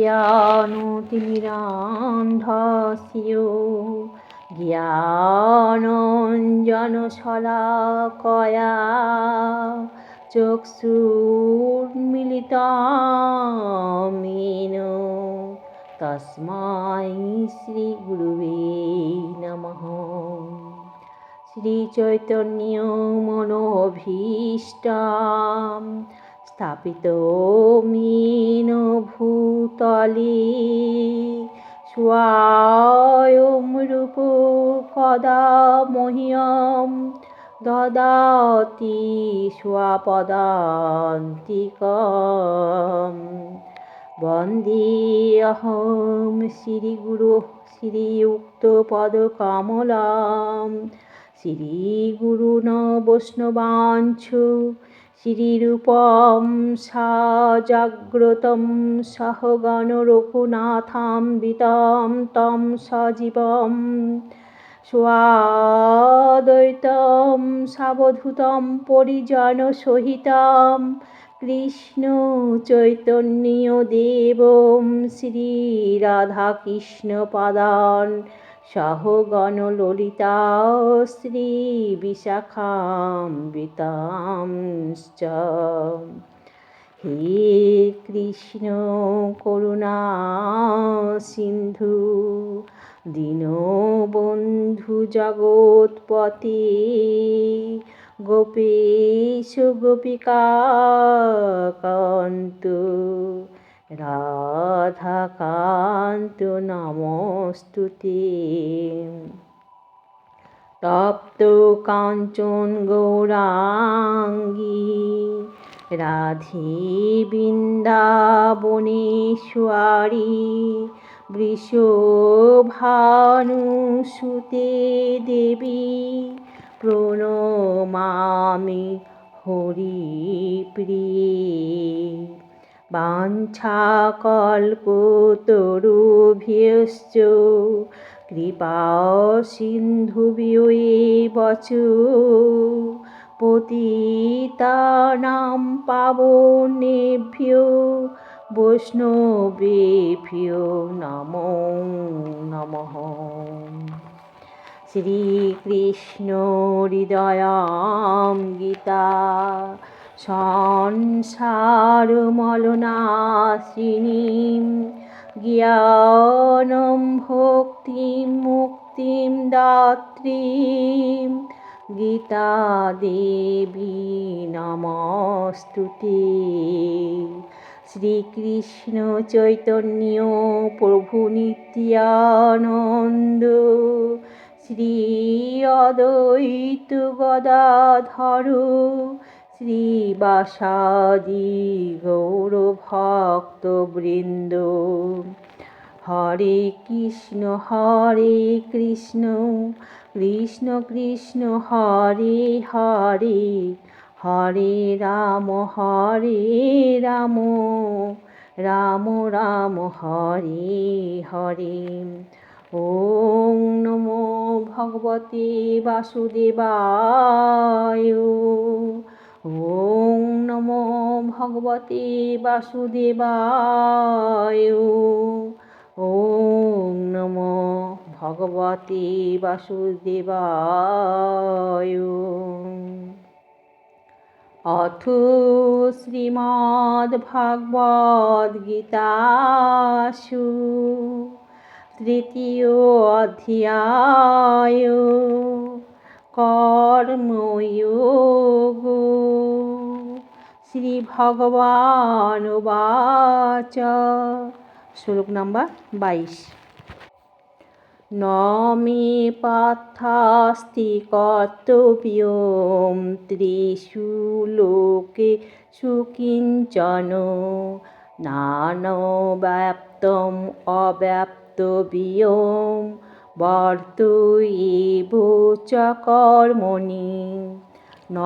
জ্ঞানতিমিরান্ধস্য জ্ঞানঞ্জনশলাকয়া তস্মাই শ্রীগুরুবে নমঃ। শ্রীচৈতন্য মনোভীষ্টাম স্থাপিত মেন ভূতলে স্বয়ং রূপ কদা মহ্যম দদাতি স্বপদান্তিকম। বন্দেऽহং শ্রীগুরু শ্রীযুক্তপদকমলাম শ্রীগুরুণ বৈষ্ণবাঞ্ছ শ্রীরূপম সাজাগ্রতম সহগণ রঘুনাথাম্বিতম তম সজীবম স্বাদ্বৈতম সাবধূতম পরিজনসহিতম কৃষ্ণ চৈতন্য দেবম শ্রীরাধাকৃষ্ণ পাদান সহগণ ললিতা শ্রী বিশাখাম্বিতাংশ্চ হে কৃষ্ণ করুণা সিন্ধু দীনবন্ধু জগৎপতি গোপীশ গোপিকা কান্ত রাধাকান্ত নমস্তুতে। তপ্ত কাঞ্চন গৌরাঙ্গী রাধে বৃন্দাবনেশ্বরী বৃষভানুসুতে দেবী প্রণমামি হরিপ্রিয়ে। বাঞ্ছাকল্পতরুভ্যশ্চ। কৃপা সিন্ধুভ্যো বচ। পতিতানাং পাবনেভ্যো। বৈষ্ণবেভ্যো নমো নমঃ। শ্রীকৃষ্ণ হৃদয়াম গীতা সংসারমলনাশিনীं জ্ঞাनं ভক্তিं মুক্তিं দাত্রীं গীতাদেবী নমস্তুতে। শ্রীকৃষ্ণ চৈতন্য প্রভু নিত্যানন্দ। শ্রী অদ্বৈত গদাধর শ্রীবাসাদি গৌরভক্তবৃন্দ হরে কৃষ্ণ হরে কৃষ্ণ কৃষ্ণ কৃষ্ণ, হরে হরে হরে রাম হরে রাম রাম রাম, হরে হরে। ওং নমো ভগবতে বাসুদেবায়। ওং নমো ভগবতে বাসুদেবায়। ওং নমো ভগবতে বাসুদেবায়। অথ শ্রীমদ্ভাগবদ্গীতাসু তৃতীয় অধ্যায়। কর্ময়োগ। শ্রীভগবান বাচ। শ্লোক নাম্বার বাইশ। ন মে পার্থাস্তি কর্তব্যম ত্রিষু লোকে সুকিঞ্চন। নানব্যাপ্তম অব্যাপ্তব্যম বর্ত এব চ কর্মণি ন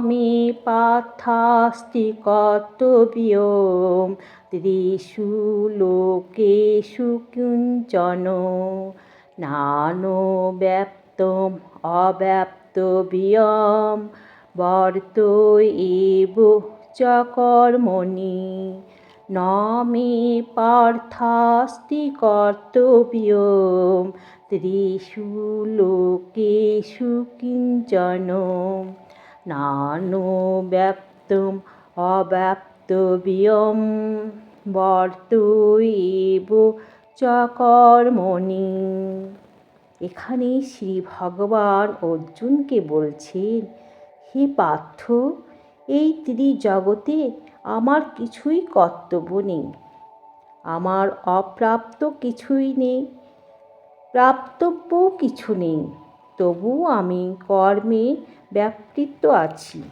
মে পার্থাস্তি কর্তব্যম ত্রিষু লোকেষু কিঞ্চন নানো ব্যপ্তম অব্যাপ্তব্যম বর্ত এব চ কর্মণি ন মে পার্থাস্তি কর্তব্যম ত্রিষু লোকেষু কিঞ্চন নানো ব্যপ্তম, অব্যাপ্তব্যম বর্তইব চ কর্মণি এখানে শ্রী ভগবান অর্জুনকে বলছেন, হে পার্থ, এই ত্রিজগতে আমার কিছুই কর্তব্য নেই। আমার অপ্রাপ্ত কিছুই নেই। প্রাপ্তব্য কিছু নেই। তবু আমি কর্মে ব্যাপৃত আছি।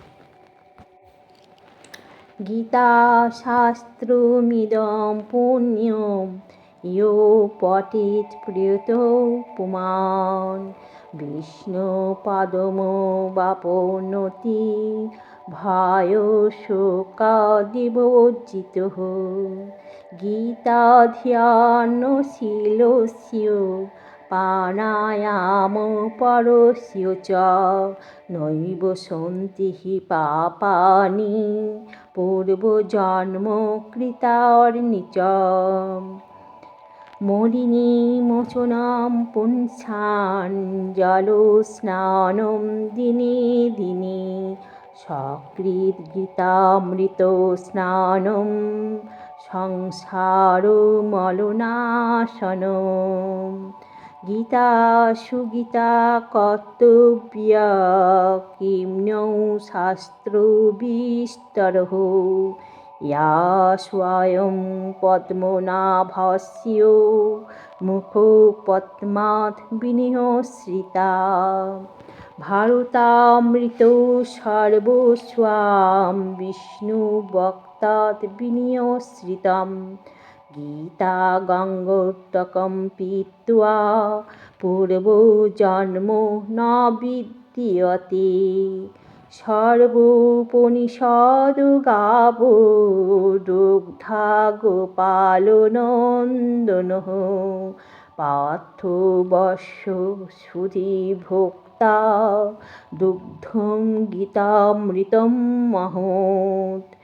গীতা শাস্ত্রমিদম পুণ্যম ইয় পঠিত প্রিয়ত পুমান বিষ্ণু পাদম ভায় শোকাদিবজ্জিত গীতা ধ্যানশীলস্য প্রাণায়াম পরস্য চ। নৈব সন্তি হি পাপানি পূর্বজন্মকৃতার্নি চ। মলিনীমোচনাं পুঞ্ছাঞ্জলস্নাनं দিনে দিনে সকৃদ্গীতামৃত স্নান, সংসার মলনাশন গীতা সুগীতা কর্তব্যা কিম্ন শাস্ত্র বিস্তর ইয়া স্বয়ং পদ্মনাভস্য মুখ মুখপদ্মাৎ বিনিয়শ্রিতা ভারতামৃত সর্বস্বাম বিষ্ণু বিষ্ণুভক্তাৎ বিনিয়শ্রিতম গীতা গঙ্গোত্তকম পীত্বা পূর্বজন্ম ন বিদ্যতে। সর্বোপনিষদ গাব দুগ্ধা গোপালনন্দন পার্থ বর্ষ সুধি ভোক্তা দুগ্ধম গীতামৃতম মহৎ।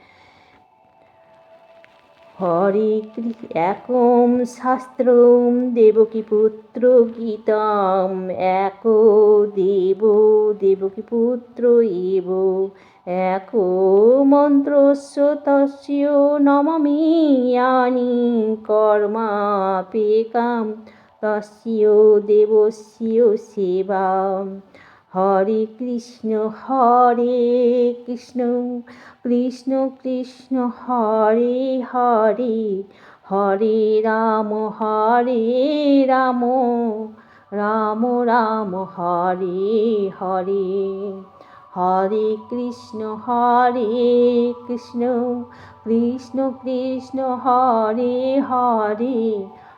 হরে একম শাস্ত্রম দেবকীপুত্র গীতাম, এক দেব দেবকীপুত্র এব এক মন্ত্রস্য তস্য নমামি কর্মাপেকাম। তস্য দেবস্য সেবা। হরে কৃষ্ণ হরে কৃষ্ণ কৃষ্ণ কৃষ্ণ, হরে হরে হরে রাম হরে রাম রাম রাম, হরে হরে। হরে কৃষ্ণ হরে কৃষ্ণ কৃষ্ণ কৃষ্ণ, হরে হরে।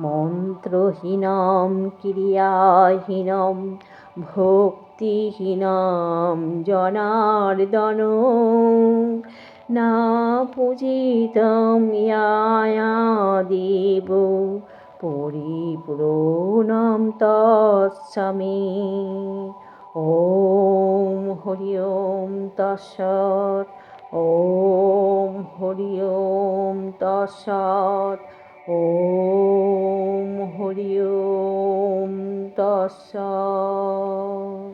মন্ত্রহীনম, ক্রিয়াহীনম, ভক্তিহীনম, জনার্দন। না পূজিতম দেব পরিপূর্ণম তৎসমে। ওম হরি ওম তৎসৎ, ওম হরি ওম তৎসৎ। ওম হরি ওম তৎসৎ